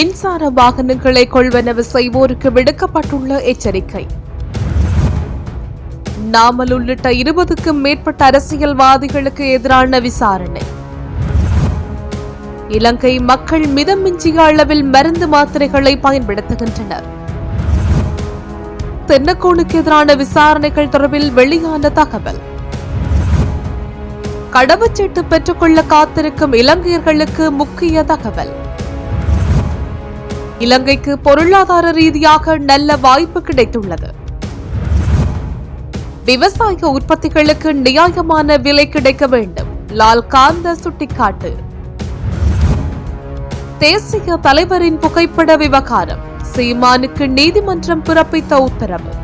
மின்சார வாகனங்களை கொள்வனவு செய்வோருக்கு விடுக்கப்பட்டுள்ள எச்சரிக்கை. நாமல் உள்ளிட்ட இருபதுக்கும் மேற்பட்ட அரசியல்வாதிகளுக்கு எதிரான விசாரணை. இலங்கை மக்கள் மிதமிஞ்சிய அளவில் மருந்து மாத்திரைகளை பயன்படுத்துகின்றனர். தென்னக்கோனுக்கு எதிரான விசாரணைகள் தொடர்பில் வெளியான தகவல். கடவுச்சீட்டு பெற்றுக்கொள்ள காத்திருக்கும் இலங்கையர்களுக்கு முக்கிய தகவல். இலங்கைக்கு பொருளாதார ரீதியாக நல்ல வாய்ப்பு கிடைத்துள்ளது. விவசாய உற்பத்திகளுக்கு நியாயமான விலை கிடைக்க வேண்டும். லால் காந்த சுட்டிக்காட்டு. தேசிய தலைவரின் புகைப்பட விவகாரம். சீமானுக்கு நீதிமன்றம் பிறப்பித்த உத்தரவு.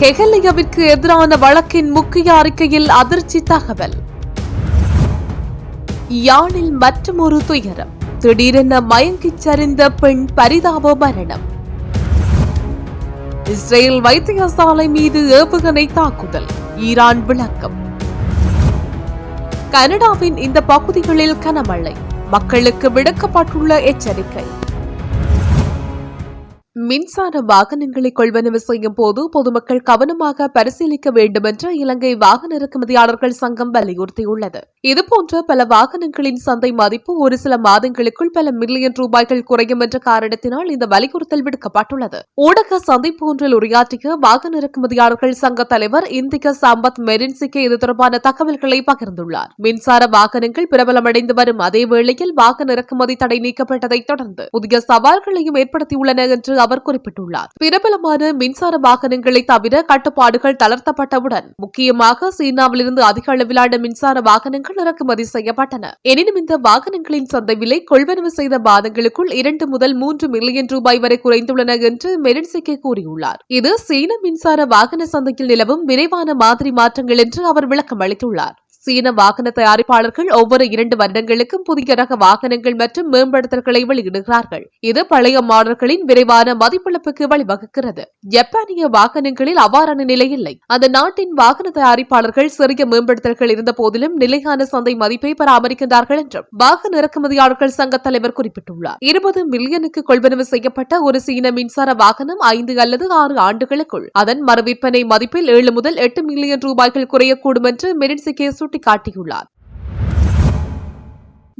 ஹெகலியவிற்கு எதிரான வழக்கின் முக்கிய அறிக்கையில் அதிர்ச்சி தகவல். யாழில் மற்றொரு துயரம். திடீரென மயங்கிச் சரிந்த பெண் பரிதாப மரணம். இஸ்ரேல் வைத்தியசாலை மீது ஏவுகணை தாக்குதல் ஈரான் விளக்கம். கனடாவின் இந்த பகுதிகளில் கனமழை மக்களுக்கு விடுக்கப்பட்டுள்ள எச்சரிக்கை. மின்சார வாகனங்களை கொள்வனவு செய்யும் போது பொதுமக்கள் கவனமாக பரிசீலிக்க வேண்டும் என்று இலங்கை வாகன இறக்குமதியாளர்கள் சங்கம் வலியுறுத்தியுள்ளது. இதுபோன்ற பல வாகனங்களின் சந்தை மதிப்பு ஒரு சில மாதங்களுக்குள் பல மில்லியன் ரூபாய்கள் குறையும் என்ற காரணத்தினால் இந்த வலியுறுத்தல் விடுக்கப்பட்டுள்ளது. ஊடக சந்திப்பு ஒன்றில் உரையாற்றிய வாகன இறக்குமதியாளர்கள் சங்க தலைவர் இந்திக சம்பத் மெரின்சிக்கு இது தொடர்பான தகவல்களை பகிர்ந்துள்ளார். மின்சார வாகனங்கள் பிரபலமடைந்து வரும் அதே வேளையில் வாகன இறக்குமதி தடை நீக்கப்பட்டதைத் தொடர்ந்து புதிய சவால்களையும் ஏற்படுத்தியுள்ளன என்று அவர் குறிப்பிட்டுள்ளார். பிரபலமான மின்சார வாகனங்களை தவிர கட்டுப்பாடுகள் தளர்த்தப்பட்டவுடன் முக்கியமாக சீனாவிலிருந்து அதிக அளவிலான மின்சார வாகனங்கள் இறக்குமதி செய்யப்பட்டன. எனினும் இந்த வாகனங்களின் சந்தை விலை கொள்வனவு செய்த மாதங்களுக்குள் இரண்டு முதல் மூன்று மில்லியன் ரூபாய் வரை குறைந்துள்ளன என்று மெரின்சிக்கே கூறியுள்ளார். இது சீன மின்சார வாகன சந்தையில் நிலவும் விரைவான மாதிரி மாற்றங்கள் என்று அவர் விளக்கம் அளித்துள்ளார். சீன வாகன தயாரிப்பாளர்கள் ஒவ்வொரு இரண்டு வருடங்களுக்கும் புதிய ரக வாகனங்கள் மற்றும் மேம்படுத்தல்களை வெளியிடுகிறார்கள். இது பழைய மாடல்களின் விரைவான மதிப்பிழப்புக்கு வழிவகுக்கிறது. ஜப்பானிய வாகனங்களில் அவ்வாறான நிலை இல்லை. அந்த நாட்டின் வாகன தயாரிப்பாளர்கள் சிறிய மேம்படுத்தல்கள் இருந்த போதிலும் நிலையான சந்தை மதிப்பை பராமரிக்கின்றார்கள் என்றும் வாகன இறக்குமதியாளர்கள் சங்க தலைவர் குறிப்பிட்டுள்ளார். இருபது மில்லியனுக்கு கொள்வனவு செய்யப்பட்ட ஒரு சீன மின்சார வாகனம் ஐந்து அல்லது ஆறு ஆண்டுகளுக்குள் அதன் மறுவிற்பனை மதிப்பில் ஏழு முதல் எட்டு மில்லியன் ரூபாய்கள் குறையக்கூடும் என்று மெரின்சிகே சுட்டிக்காட்டியுள்ளார்.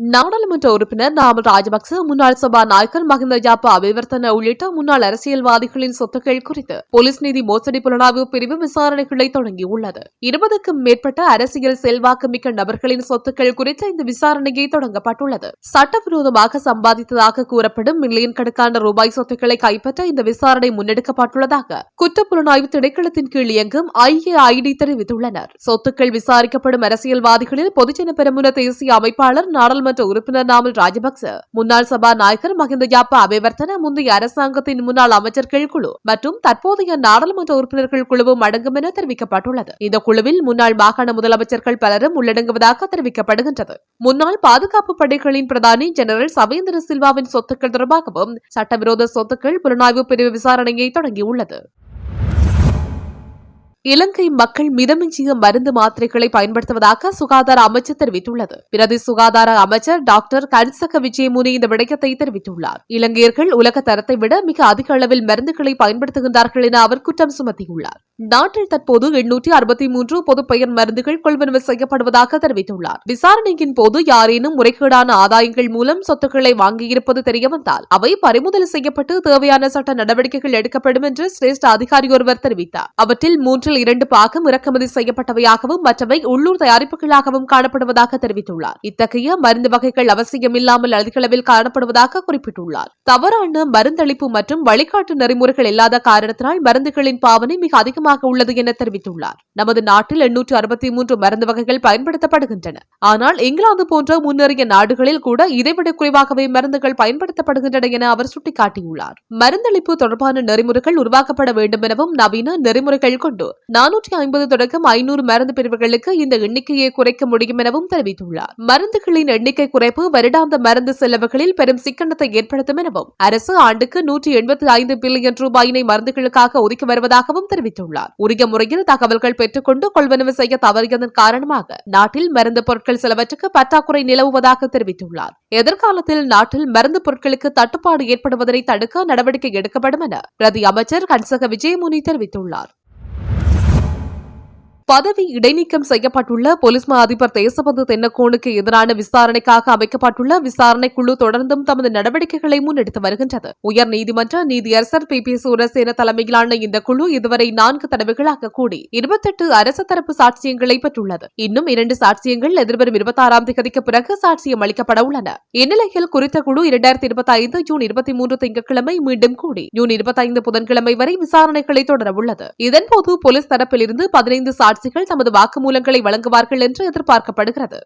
நாடாளுமன்ற உறுப்பினர் நாமல் ராஜபக்ச முன்னாள் சபாநாயகர் மஹிந்த ஜாப்பா அபிவர்த்தன உள்ளிட்ட முன்னாள் அரசியல்வாதிகளின் சொத்துக்கள் குறித்து போலீஸ் நீதி மோசடி புலனாய்வு பிரிவு விசாரணைகளை தொடங்கியுள்ளது. இருபதுக்கும் மேற்பட்ட அரசியல் செல்வாக்கு மிக்க நபர்களின் சொத்துக்கள் குறித்து இந்த விசாரணையை தொடங்கப்பட்டுள்ளது. சட்டவிரோதமாக சம்பாதித்ததாக கூறப்படும் மில்லியன் கணக்கான ரூபாய் சொத்துக்களை கைப்பற்ற இந்த விசாரணை முன்னெடுக்கப்பட்டுள்ளதாக குற்றப்புலனாய்வு திணைக்களத்தின் கீழ் இயங்கும் ஐஏஐடி தெரிவித்துள்ளனர். சொத்துக்கள் விசாரிக்கப்படும் அரசியல்வாதிகளில் பொதுஜன பெருமுன தேசிய அமைப்பாளர் நாடாளுமன்ற நாடாளுமன்ற உறுப்பினர் நாமல் ராஜபக்ச முன்னாள் சபாநாயகர் மஹிந்த யாப்பா அபிவர்த்தன முந்தைய அரசாங்கத்தின் முன்னாள் அமைச்சர்கள் குழு மற்றும் தற்போதைய நாடாளுமன்ற உறுப்பினர்கள் குழுவும் அடங்கும் என தெரிவிக்கப்பட்டுள்ளது. இந்த குழுவில் முன்னாள் மாகாண முதலமைச்சர்கள் பலரும் உள்ளடங்குவதாக தெரிவிக்கப்படுகின்றது. முன்னாள் பாதுகாப்பு படைகளின் பிரதானி ஜெனரல் சவேந்திர சில்வாவின் சொத்துக்கள் தொடர்பாகவும் சட்டவிரோத சொத்துக்கள் புலனாய்வு பிரிவு விசாரணையை தொடங்கியுள்ளது. இலங்கை மக்கள் மிதமிஞ்சிய மருந்து மாத்திரைகளை பயன்படுத்துவதாக சுகாதார அமைச்சர் தெரிவித்துள்ளது. பிரதி சுகாதார அமைச்சர் டாக்டர் கன்சக விஜயமுனி இந்த விடயத்தை தெரிவித்துள்ளார். இலங்கையர்கள் உலக தரத்தை விட மிக அதிக அளவில் மருந்துகளை பயன்படுத்துகின்றார்கள் என அவர் குற்றம் சுமத்தியுள்ளார். நாட்டில் தற்போது எண்ணூற்றி அறுபத்தி மூன்று பொது பெயர் மருந்துகள் கொள்வனவு செய்யப்படுவதாக தெரிவித்துள்ளார். விசாரணையின் போது யாரேனும் முறைகேடான ஆதாயங்கள் மூலம் சொத்துக்களை வாங்கியிருப்பது தெரியவந்தால் அவை பறிமுதல் செய்யப்பட்டு தேவையான சட்ட நடவடிக்கைகள் எடுக்கப்படும் என்று சிரேஷ்ட அதிகாரி ஒருவர் தெரிவித்தார். அவற்றில் மூன்று இவற்றில் இரண்டு பாகம் இறக்குமதி செய்யப்பட்டவையாகவும் மற்றவை உள்ளூர் தயாரிப்புகளாகவும் காணப்படுவதாக தெரிவித்துள்ளார். இத்தகைய மருந்து வகைகள் அவசியமில்லாமல் அதிகளவில் காணப்படுவதாக குறிப்பிட்டுள்ளார். தவறான மருந்தளிப்பு மற்றும் வழிகாட்டு நெறிமுறைகள் இல்லாத காரணத்தினால் மருந்துகளின் பாவனை மிக அதிகமாக உள்ளது என தெரிவித்துள்ளார். நமது நாட்டில் எண்ணூற்று அறுபத்தி மூன்று மருந்து வகைகள் பயன்படுத்தப்படுகின்றன. ஆனால் இங்கிலாந்து போன்ற முன்னேறிய நாடுகளில் கூட இதைவிட குறைவாகவே மருந்துகள் பயன்படுத்தப்படுகின்றன என அவர் சுட்டிக்காட்டியுள்ளார். மருந்தளிப்பு தொடர்பான நெறிமுறைகள் உருவாக்கப்பட வேண்டும் எனவும் நவீன நெறிமுறைகள் கொண்டு நானூற்றி ஐம்பது தொடக்கம் ஐநூறு மருந்து பிரிவுகளுக்கு இந்த எண்ணிக்கையை குறைக்க முடியும் எனவும் தெரிவித்துள்ளார். மருந்துகளின் எண்ணிக்கை குறைப்பு வருடாந்த மருந்து செலவுகளில் பெரும் சிக்கனத்தை ஏற்படுத்தும் எனவும் அரசு ஆண்டுக்கு நூற்றி எண்பத்தி ஐந்து பில்லியன் ரூபாயினை மருந்துகளுக்காக ஒதுக்கி வருவதாகவும் தெரிவித்துள்ளார். உரிய முறையில் தகவல்கள் பெற்றுக்கொண்டு கொள்வனவு செய்ய தவறியதன் காரணமாக நாட்டில் மருந்து பொருட்கள் சிலவற்றுக்கு பற்றாக்குறை நிலவுவதாக தெரிவித்துள்ளார். எதிர்காலத்தில் நாட்டில் மருந்து பொருட்களுக்கு தட்டுப்பாடு ஏற்படுவதனை தடுக்க நடவடிக்கை எடுக்கப்படும் என பிரதி அமைச்சர் கன்சக விஜயமுனி தெரிவித்துள்ளார். பதவி இடைநீக்கம் செய்யப்பட்டுள்ள போலீஸ் மா அதிபர் தேசபந்து தென்னக்கோனுக்கு எதிரான விசாரணைக்காக அமைக்கப்பட்டுள்ள விசாரணை குழு தொடர்ந்தும் தமது நடவடிக்கைகளை முன்னெடுத்து வருகின்றது. உயர் நீதிமன்ற நீதியரசர் பி. பி. சூரசேன தலைமையிலான இந்த குழு இதுவரை நான்கு தடவைகளாக கூடி இருபத்தெட்டு அரசு தரப்பு சாட்சியங்களை பெற்றுள்ளது. இன்னும் இரண்டு சாட்சியங்கள் எதிர்வரும் இருபத்தி ஆறாம் தேதிக்கு பிறகு சாட்சியம் அளிக்கப்பட உள்ளன. இந்நிலையில் குறித்த குழு இரண்டாயிரத்தி இருபத்தி ஐந்து ஜூன் இருபத்தி மூன்று திங்கட்கிழமை மீண்டும் கூடி ஜூன் இருபத்தி ஐந்து புதன்கிழமை வரை விசாரணைகளை தொடர உள்ளது. இதன்போது போலீஸ் தரப்பிலிருந்து பதினைந்து சாட்சி சாட்சிகள் தமது வாக்குமூலங்களை வழங்குவார்கள் என்று எதிர்பார்க்கப்படுகிறது.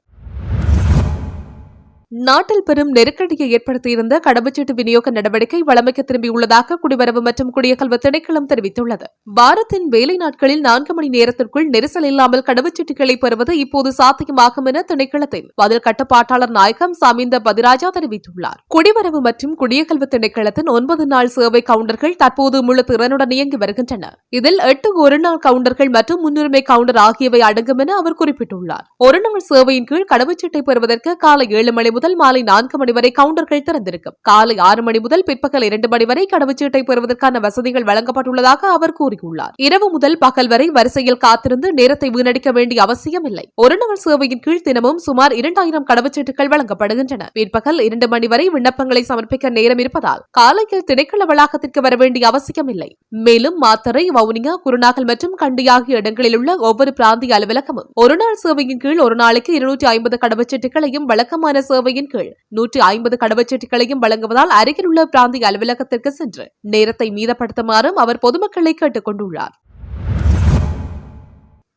நாட்டில் பெரும் நெருக்கடியை ஏற்படுத்தியிருந்த கடவுச்சீட்டு விநியோக நடவடிக்கை வளமைக்கு திரும்பியுள்ளதாக குடிவரவு மற்றும் குடியகல்வு திணைக்களம் தெரிவித்துள்ளது. வாரத்தின் வேலை நாட்களில் நான்கு மணி நேரத்திற்குள் நெரிசல் இல்லாமல் கடவுச்சீட்டுகளை பெறுவது இப்போது சாத்தியமாகும் என திணைக்களத்தின் பதில் கட்டுப்பாட்டாளர் நாயகம் சாமிந்த பதிராஜா தெரிவித்துள்ளார். குடிவரவு மற்றும் குடியகல்வு திணைக்களத்தின் ஒன்பது நாள் சேவை கவுண்டர்கள் தற்போது முழு திறனுடன் இயங்கி வருகின்றன. இதில் எட்டு ஒருநாள் கவுண்டர்கள் மற்றும் முன்னுரிமை கவுண்டர் ஆகியவை அடங்கும் என அவர் குறிப்பிட்டுள்ளார். ஒருநாள் சேவையின் கீழ் கடவுச்சீட்டை பெறுவதற்கு காலை ஏழு மணி முதல் முதல் மாலை நான்கு மணி வரை கவுண்டர்கள் திறந்திருக்கும். காலை ஆறு மணி முதல் பிற்பகல் இரண்டு மணி வரை கடவுச்சீட்டை பெறுவதற்கான வசதிகள் வழங்கப்பட்டுள்ளதாக அவர் கூறியுள்ளார். இரவு முதல் பகல் வரை வரிசையில் காத்திருந்து நேரத்தை வீணடிக்க வேண்டிய அவசியமில்லை. ஒரு நாள் சேவையின் கீழ் தினமும் சுமார் இரண்டாயிரம் கடவுச்சீட்டுகள் வழங்கப்படுகின்றன. பிற்பகல் இரண்டு மணி வரை விண்ணப்பங்களை சமர்ப்பிக்க நேரம் இருப்பதால் காலையில் திணைக்கள வளாகத்திற்கு வர வேண்டிய அவசியம் இல்லை மேலும் மாத்தரை வவுனியா குருநாகல் மற்றும் கண்டி ஆகிய இடங்களில் உள்ள ஒவ்வொரு பிராந்திய அலுவலகமும் ஒரு நாள் சேவையின் கீழ் ஒரு நாளைக்கு இருநூற்றி ஐம்பது கடவுச்சீட்டுகளையும் வழக்கமான சேவை சேவையின் கீழ் நூற்றி ஐம்பது கடவுச்சீட்டுகளையும் வழங்குவதால் அருகில் உள்ள பிராந்திய அலுவலகத்திற்கு சென்று நேரத்தை மீதப்படுத்துமாறும் அவர் பொதுமக்களை கேட்டுக் கொண்டுள்ளார்.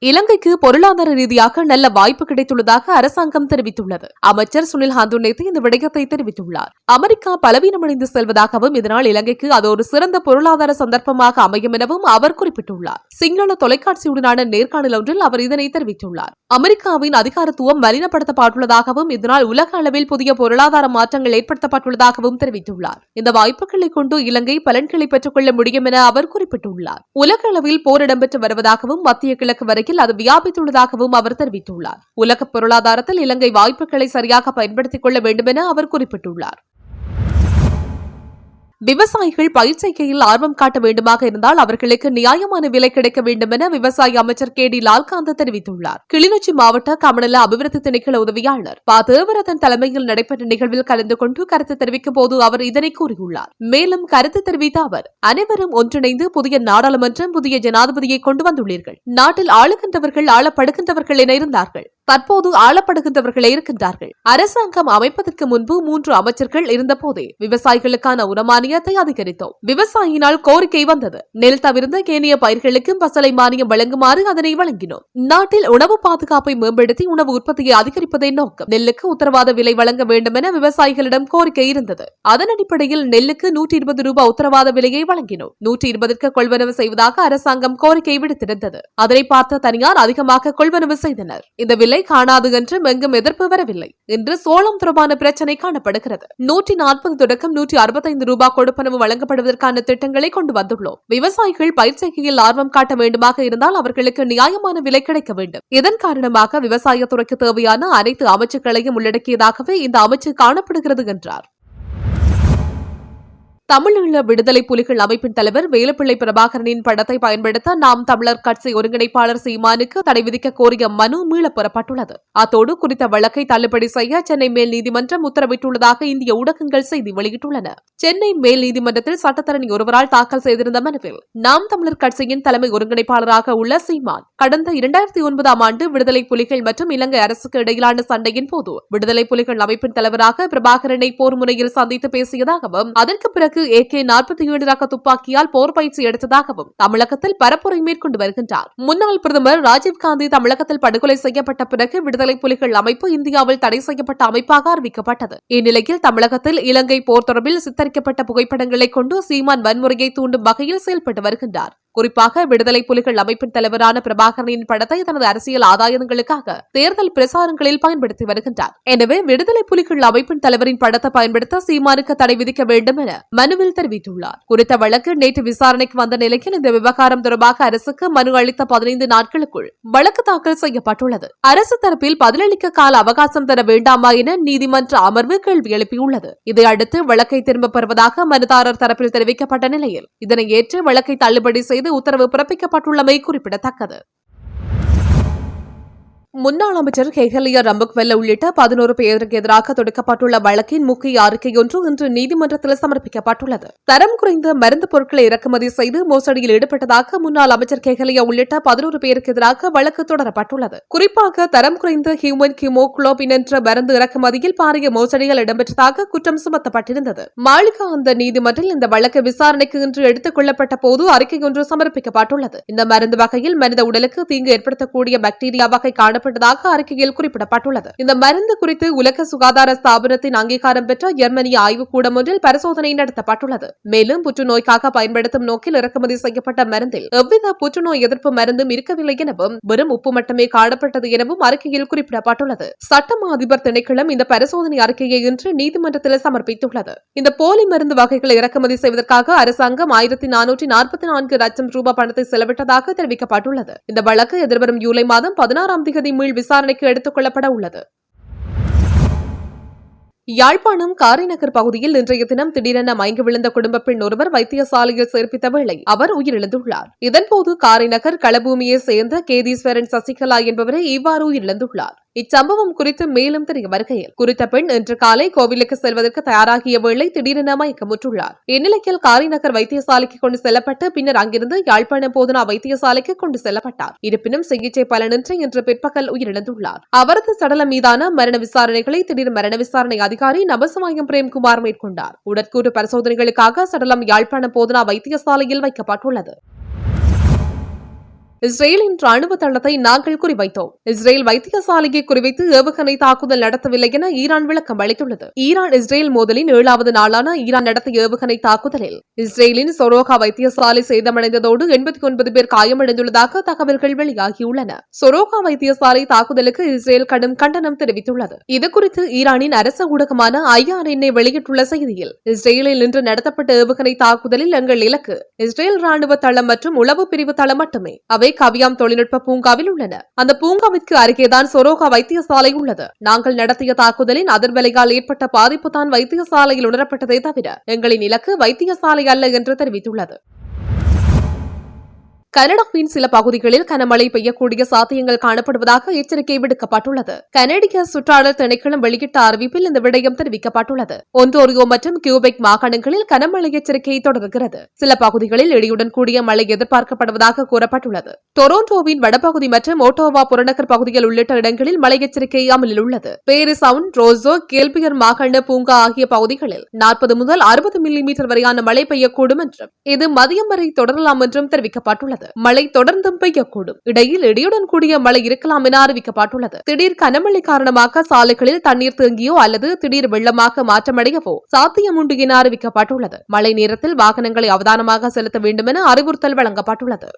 இலங்கைக்கு பொருளாதார ரீதியாக நல்ல வாய்ப்பு கிடைத்துள்ளதாக அரசாங்கம் தெரிவித்துள்ளது. அமைச்சர் சுனில் ஹாந்துநேத்து இந்த விடயத்தை தெரிவித்துள்ளார். அமெரிக்கா பலவீனமடைந்து செல்வதாகவும் இதனால் இலங்கைக்கு அது ஒரு சிறந்த பொருளாதார சந்தர்ப்பமாக அமையும் எனவும் அவர் குறிப்பிட்டுள்ளார். சிங்கள தொலைக்காட்சியுடனான நேர்காணல் ஒன்றில் அவர் இதனை தெரிவித்துள்ளார். அமெரிக்காவின் அதிகாரத்துவம் மலினப்படுத்தப்பட்டுள்ளதாகவும் இதனால் உலக அளவில் புதிய பொருளாதார மாற்றங்கள் ஏற்படுத்தப்பட்டுள்ளதாகவும் தெரிவித்துள்ளார். இந்த வாய்ப்புகளை கொண்டு இலங்கை பலன்களை பெற்றுக் கொள்ள முடியும் என அவர் குறிப்பிட்டுள்ளார். உலக அளவில் போர் இடம்பெற்று வருவதாகவும் மத்திய கிழக்கு வரை அளவில் அது வியாபித்துள்ளதாகவும் அவர் தெரிவித்துள்ளார். உலக பொருளாதாரத்தில் இலங்கை வாய்ப்புகளை சரியாக பயன்படுத்திக் கொள்ள வேண்டும் என அவர் குறிப்பிட்டுள்ளார். விவசாயிகள் பயிர் செய்கையில் ஆர்வம் காட்ட வேண்டுமாக இருந்தால் அவர்களுக்கு நியாயமான விலை கிடைக்க வேண்டும் என விவசாய அமைச்சர் கே டி லால்காந்த் தெரிவித்துள்ளார். கிளிநொச்சி மாவட்ட கமநல அபிவிருத்தி திணைக்கள உதவியாளர் ப. தேவரதன் தலைமையில் நடைபெற்ற நிகழ்வில் கலந்து கொண்டு கருத்து தெரிவிக்கும் போது அவர் இதனை கூறியுள்ளார். மேலும் கருத்து தெரிவித்த அவர் அனைவரும் ஒன்றிணைந்து புதிய நாடாளுமன்றம் புதிய ஜனாதிபதியை கொண்டு வந்துள்ளீர்கள். நாட்டில் ஆளுகின்றவர்கள் ஆளப்படுகின்றவர்கள் என இருந்தார்கள். தற்போது ஆளப்படுகின்றவர்களே இருக்கின்றார்கள். அரசாங்கம் அமைப்பதற்கு முன்பு மூன்று அமைச்சர்கள் இருந்தபோதே விவசாயிகளுக்கான உரமான மானியத்தை அதிகரித்தோம். விவசாயினால் கோரிக்கை வந்தது. நெல் தவிர்ந்த கேனிய பயிர்களுக்கும் பசலை மானியம் வழங்குமாறு அதனை வழங்கினோம். நாட்டில் உணவு பாதுகாப்பை மேம்படுத்தி உணவு உற்பத்தியை அதிகரிப்பதை நோக்கம். நெல்லுக்கு உத்தரவாத விலை வழங்க வேண்டும் என விவசாயிகளிடம் கோரிக்கை இருந்தது. அதன் அடிப்படையில் நெல்லுக்கு நூற்றி இருபது ரூபாய் உத்தரவாத விலையை வழங்கினோம். நூற்றி இருபதற்கு கொள்வனவு செய்வதாக அரசாங்கம் கோரிக்கை விடுத்திருந்தது. அதனை பார்த்த தனியார் அதிகமாக கொள்வனவு செய்தனர். இந்த விலை காணாது என்று எங்கும் எதிர்ப்பு வரவில்லை. இன்று சோளம் தொடர்பான பிரச்சனை காணப்படுகிறது. நூற்றி நாற்பது தொடக்கம் நூற்றி அறுபத்தைந்து ரூபாய் கொடுப்பனவு வழங்கப்படுவதற்கான திட்டங்களை கொண்டு வந்துள்ளோம். விவசாயிகள் பயிர் செய்கையில் ஆர்வம் காட்ட வேண்டுமாக இருந்தால் அவர்களுக்கு நியாயமான விலை கிடைக்க வேண்டும். இதன் காரணமாக விவசாயத்துறைக்கு தேவையான அனைத்து அமைச்சுக்களையும் உள்ளடக்கியதாகவே இந்த அமைச்சு காணப்படுகிறது என்றார். தமிழீழ விடுதலை புலிகள் அமைப்பின் தலைவர் வேலுப்பிள்ளை பிரபாகரனின் படத்தை பயன்படுத்த நாம் தமிழர் கட்சி ஒருங்கிணைப்பாளர் சீமானுக்கு தடை விதிக்க கோரிய மனு மீளப் பெறப்பட்டுள்ளது. அத்தோடு குறித்த வழக்கை தள்ளுபடி செய்ய சென்னை மேல் நீதிமன்றம் உத்தரவிட்டுள்ளதாக இந்திய ஊடகங்கள் செய்தி வெளியிட்டுள்ளன. சென்னை மேல் நீதிமன்றத்தில் சட்டத்தரணி ஒருவரால் தாக்கல் செய்திருந்த மனுவில் நாம் தமிழர் கட்சியின் தலைமை ஒருங்கிணைப்பாளராக உள்ள சீமான் கடந்த இரண்டாயிரத்தி ஒன்பதாம் ஆண்டு விடுதலை புலிகள் மற்றும் இலங்கை அரசுக்கு இடையிலான சண்டையின் போது விடுதலை புலிகள் அமைப்பின் தலைவராக பிரபாகரனை போர் முனையில் சந்தித்து பேசியதாகவும் அதற்கு பிறகு ஏ கே நாற்பத்தி ஏழு ரக துப்பாக்கியால் போர் பயிற்சி எடுத்ததாகவும் தமிழகத்தில் பரப்புரை மேற்கொண்டு வருகின்றார். முன்னாள் பிரதமர் ராஜீவ்காந்தி தமிழகத்தில் படுகொலை செய்யப்பட்ட பிறகு விடுதலை புலிகள் அமைப்பு இந்தியாவில் தடை செய்யப்பட்ட அமைப்பாக அறிவிக்கப்பட்டது. இந்நிலையில் தமிழகத்தில் இலங்கை போர் தொடர்பில் சித்தரிக்கப்பட்ட புகைப்படங்களை கொண்டு சீமான் வன்முறையை தூண்டும் வகையில் செயல்பட்டு வருகின்றார். குறிப்பாக விடுதலை புலிகள் அமைப்பின் தலைவரான பிரபாகரனின் படத்தை தனது அரசியல் ஆதாயங்களுக்காக தேர்தல் பிரசாரங்களில் பயன்படுத்தி வருகின்றார். எனவே விடுதலை புலிகள் அமைப்பின் தலைவரின் படத்தை பயன்படுத்த சீமானுக்கு தடை விதிக்க வேண்டும் என மனுவில் தெரிவித்துள்ளார். குறித்த வழக்கு நேற்று விசாரணைக்கு வந்த நிலையில் இந்த விவகாரம் தொடர்பாக அரசுக்கு மனு அளித்த பதினைந்து நாட்களுக்குள் வழக்கு தாக்கல் செய்யப்பட்டுள்ளது. அரசு தரப்பில் பதிலளிக்க கால அவகாசம் தர வேண்டாமா என நீதிமன்ற அமர்வு கேள்வி எழுப்பியுள்ளது. இதையடுத்து வழக்கை திரும்பப் பெறுவதாக மனுதாரர் தரப்பில் தெரிவிக்கப்பட்ட நிலையில் இதனை ஏற்று வழக்கை தள்ளுபடி செய்து உத்தரவு பிறப்பிக்கப்பட்டுள்ளமை குறிப்பிடத்தக்கது. முன்னாள் அமைச்சர் ஹெஹலியா ரம்புக்வெல்ல உள்ளிட்ட பதினோரு பேருக்கு எதிராக தொடுக்கப்பட்டுள்ள வழக்கின் முக்கிய அறிக்கை ஒன்று இன்று நீதிமன்றத்தில் சமர்ப்பிக்கப்பட்டுள்ளது. தரம் குறைந்த மருந்து பொருட்களை இறக்குமதி செய்து மோசடியில் ஈடுபட்டதாக முன்னாள் அமைச்சர் ஹெஹலியா உள்ளிட்ட பதினோரு பேருக்கு எதிராக வழக்கு தொடரப்பட்டுள்ளது. குறிப்பாக தரம் குறைந்த ஹியூமன் ஹிமோகுளோபின் என்ற மருந்து இறக்குமதியில் பாரிய மோசடிகள் இடம்பெற்றதாக குற்றம் சுமத்தப்பட்டிருந்தது. மாளிகா அந்த நீதிமன்றில் இந்த வழக்கு விசாரணைக்கு இன்று எடுத்துக் கொள்ளப்பட்ட போது அறிக்கை ஒன்று சமர்ப்பிக்கப்பட்டுள்ளது. இந்த மருந்து வகையில் மனித உடலுக்கு தீங்கு ஏற்படுத்தக்கூடிய பாக்டீரியா வகை காணப்பட்டதாக அறிக்கையில் குறிப்பிடப்பட்டுள்ளது. இந்த மருந்து குறித்து உலக சுகாதார ஸ்தாபனத்தின் அங்கீகாரம் பெற்ற ஜெர்மனி ஆய்வுக்கூடம் ஒன்றில் பரிசோதனை நடத்தப்பட்டுள்ளது. மேலும் புற்றுநோய்க்காக பயன்படுத்தும் நோக்கில் இறக்குமதி செய்யப்பட்ட மருந்தில் எவ்வித புற்றுநோய் எதிர்ப்பு மருந்தும் இருக்கவில்லை எனவும் வெறும் உப்பு மட்டுமே காணப்பட்டது எனவும் அறிக்கையில் குறிப்பிடப்பட்டுள்ளது. சட்டமா அதிபர் திணைக்களம் இந்த பரிசோதனை அறிக்கையை இன்று நீதிமன்றத்தில் சமர்ப்பித்துள்ளது. இந்த போலி மருந்து வகைகளை இறக்குமதி செய்வதற்காக அரசாங்கம் ஆயிரத்தி நானூற்றி நாற்பத்தி நான்கு லட்சம் ரூபாய் பணத்தை செலவிட்டதாக தெரிவிக்கப்பட்டுள்ளது. இந்த வழக்கு எதிர்வரும் ஜூலை மாதம் பதினாறாம் தேதி மீள் விசாரணைக்கு எடுத்துக் கொள்ளப்பட உள்ளது. யாழ்ப்பாணம் காரைநகர் பகுதியில் இன்றைய தினம் திடீரென மயங்கி விழுந்த குடும்ப பெண் ஒருவர் வைத்தியசாலையில் சேர்ப்பித்த வேளை அவர் உயிரிழந்துள்ளார். இதன்போது காரைநகர் களபூமியை சேர்ந்த கேதீஸ்வரன் சசிகலா என்பவரை இவ்வாறு உயிரிழந்துள்ளார். இச்சம்பவம் குறித்து மேலும் தெரிய வருகையில் குறித்த பெண் இன்று காலை கோவிலுக்கு செல்வதற்கு தயாராகிய வேளை திடீரென மயக்கமுற்றுள்ளார். இந்நிலையில் காரிநகர் வைத்தியசாலைக்கு கொண்டு செல்லப்பட்டு பின்னர் அங்கிருந்து யாழ்ப்பாணம் போதனா வைத்தியசாலைக்கு கொண்டு செல்லப்பட்டார். இருப்பினும் சிகிச்சை பலனின்றி இன்று பிற்பகல் உயிரிழந்துள்ளார். அவரது சடலம் மீதான மரண விசாரணைகளை திடீர் மரண விசாரணை அதிகாரி நபசமாயம் பிரேம்குமார் மேற்கொண்டார். உடற்கூறு பரிசோதனைகளுக்காக சடலம் யாழ்ப்பாணம் போதனா வைத்தியசாலையில் வைக்கப்பட்டுள்ளது. இஸ்ரேலின் ராணுவ தளத்தை நாங்கள் குறிவைத்தோம். இஸ்ரேல் வைத்தியசாலையை குறிவைத்து ஏவுகணை தாக்குதல் நடத்தவில்லை என ஈரான் விளக்கம் அளித்துள்ளது. ஈரான் இஸ்ரேல் மோதலின் ஏழாவது நாளான ஈரான் நடத்திய ஏவுகணை தாக்குதலில் இஸ்ரேலின் சொரோகா வைத்தியசாலை சேதமடைந்ததோடு எண்பத்தி ஒன்பது பேர் காயமடைந்துள்ளதாக தகவல்கள் வெளியாகியுள்ளன. சொரோகா வைத்தியசாலை தாக்குதலுக்கு இஸ்ரேல் கடும் கண்டனம் தெரிவித்துள்ளது. இதுகுறித்து ஈரானின் அரச ஊடகமான ஐஆர்என்ஏ வெளியிட்டுள்ள செய்தியில் இஸ்ரேலில் இன்று நடத்தப்பட்ட ஏவுகணை தாக்குதலில் எங்கள் இலக்கு இஸ்ரேல் ராணுவ தளம் மற்றும் உளவு பிரிவு தளம் மட்டுமே. அவை கவியாம் தொழில்நுட்ப பூங்காவில் உள்ளன. அந்த பூங்காவிற்கு அருகேதான் சொரோகா வைத்தியசாலை உள்ளது. நாங்கள் நடத்திய தாக்குதலின் அதிர்வலையால் ஏற்பட்ட பாதிப்பு தான் வைத்தியசாலையில் உணரப்பட்டதே தவிர எங்களின் இலக்கு வைத்தியசாலை அல்ல என்று தெரிவித்துள்ளது. கனடாவின் சில பகுதிகளில் கனமழை பெய்யக்கூடிய சாத்தியங்கள் காணப்படுவதாக எச்சரிக்கை விடுக்கப்பட்டுள்ளது. கனடிய சுற்றாளர் திணைக்களம் வெளியிட்ட அறிவிப்பில் இந்த விடயம் தெரிவிக்கப்பட்டுள்ளது. ஒன்டோரியோ மற்றும் கியூபெக் மாகாணங்களில் கனமழை எச்சரிக்கை தொடர்கிறது. சில பகுதிகளில் இடியுடன் கூடிய மழை எதிர்பார்க்கப்படுவதாக கூறப்பட்டுள்ளது. டொரோண்டோவின் வடபகுதி மற்றும் ஓட்டோவா புறநகர் பகுதிகள் உள்ளிட்ட இடங்களில் மழை எச்சரிக்கை அமலில் உள்ளது. பேரிசவுன் ரோசோ கேல்பியர் மாகாண பூங்கா ஆகிய பகுதிகளில் நாற்பது முதல் அறுபது மில்லிமீட்டர் வரையான மழை பெய்யக்கூடும் என்றும் இது மதியம் வரை தொடரலாம் என்றும் தெரிவிக்கப்பட்டுள்ளது மழை தொடர்ந்தும் பெய்யக்கூடும். இடையில் இடியுடன் கூடிய மழை இருக்கலாம் என அறிவிக்கப்பட்டுள்ளது. திடீர் கனமழை காரணமாக சாலைகளில் தண்ணீர் தேங்கியோ அல்லது திடீர் வெள்ளமாக மாற்றமடையவோ சாத்தியம் உண்டு என அறிவிக்கப்பட்டுள்ளது. மழை நேரத்தில் வாகனங்களை அவதானமாக செலுத்த வேண்டும் என அறிவுறுத்தல் வழங்கப்பட்டுள்ளது.